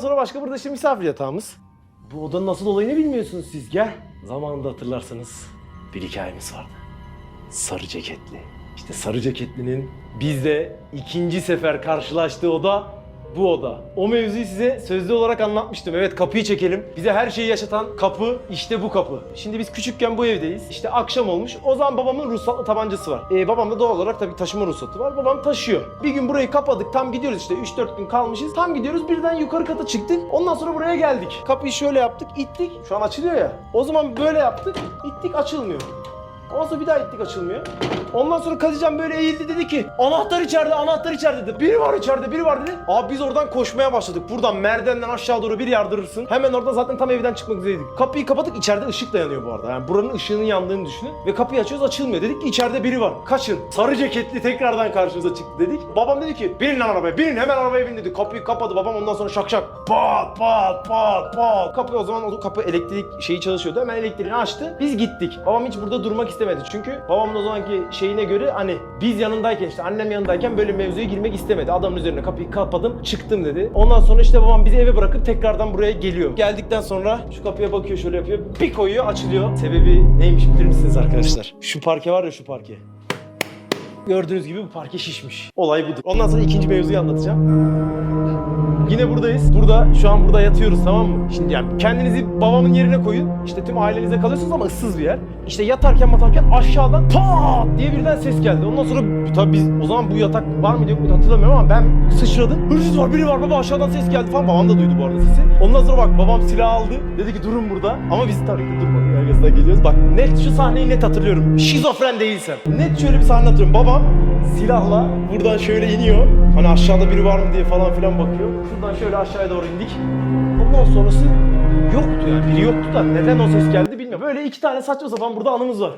Sonra başka burada işte misafir yatağımız. Bu odanın nasıl olayını bilmiyorsunuz siz gel. Zamanında hatırlarsanız bir hikayemiz vardı. Sarı ceketli. İşte sarı ceketlinin bizde ikinci sefer karşılaştığı oda bu oda. O mevzuyu size sözlü olarak anlatmıştım. Evet kapıyı çekelim. Bize her şeyi yaşatan kapı işte bu kapı. Şimdi biz küçükken bu evdeyiz. İşte akşam olmuş. O zaman babamın ruhsatlı tabancası var. Ee, babam da doğal olarak tabii taşıma ruhsatı var. Babam taşıyor. Bir gün burayı kapadık. Tam gidiyoruz işte 3-4 gün kalmışız. Tam gidiyoruz birden yukarı kata çıktık. Ondan sonra buraya geldik. Kapıyı şöyle yaptık. ittik. Şu an açılıyor ya. O zaman böyle yaptık. ittik açılmıyor. Ondan sonra bir daha ittik açılmıyor. Ondan sonra Kadıcan böyle eğildi dedi ki anahtar içeride anahtar içeride dedi. Biri var içeride biri var dedi. Abi biz oradan koşmaya başladık. Buradan merdivenden aşağı doğru bir yardırırsın. Hemen orada zaten tam evden çıkmak üzereydik. Kapıyı kapadık içeride ışık da yanıyor bu arada. Yani buranın ışığının yandığını düşünün. Ve kapıyı açıyoruz açılmıyor. Dedik ki içeride biri var. Kaçın. Sarı ceketli tekrardan karşımıza çıktı dedik. Babam dedi ki binin lan arabaya binin hemen arabaya bin dedi. Kapıyı kapadı babam ondan sonra şak şak. Pat pat pat pat. Kapı o zaman o kapı elektrik şeyi çalışıyordu. Hemen elektriğini açtı. Biz gittik. Babam hiç burada durmak istemedi. Çünkü babamın o zamanki şeyine göre hani biz yanındayken işte annem yanındayken böyle mevzuya girmek istemedi. Adamın üzerine kapıyı kapadım çıktım dedi. Ondan sonra işte babam bizi eve bırakıp tekrardan buraya geliyor. Geldikten sonra şu kapıya bakıyor şöyle yapıyor. Bir koyuyor açılıyor. Sebebi neymiş bilir misiniz arkadaşlar? Şu parke var ya şu parke. Gördüğünüz gibi bu parke şişmiş. Olay budur. Ondan sonra ikinci mevzuyu anlatacağım. Yine buradayız. Burada şu an burada yatıyoruz tamam mı? Şimdi yani kendinizi babamın yerine koyun. İşte tüm ailenizle kalıyorsunuz ama ıssız bir yer. İşte yatarken matarken aşağıdan pat diye birden ses geldi. Ondan sonra tabii biz o zaman bu yatak var mıydı yok muydu hatırlamıyorum ama ben sıçradım. Hırsız var biri var baba aşağıdan ses geldi falan. Babam da duydu bu arada sesi. Ondan sonra bak babam silah aldı. Dedi ki durun burada. Ama biz tabii ki durmadık. Arkasından geliyoruz. Bak net şu sahneyi net hatırlıyorum. Şizofren değilsem. Net şöyle bir sahne hatırlıyorum. Babam silahla buradan şöyle iniyor. Hani aşağıda biri var mı diye falan filan bakıyor. Şuradan şöyle aşağıya doğru indik. Ondan sonrası yoktu yani. Biri yoktu da neden o ses geldi bilmiyorum. Böyle iki tane saçma sapan burada anımız var.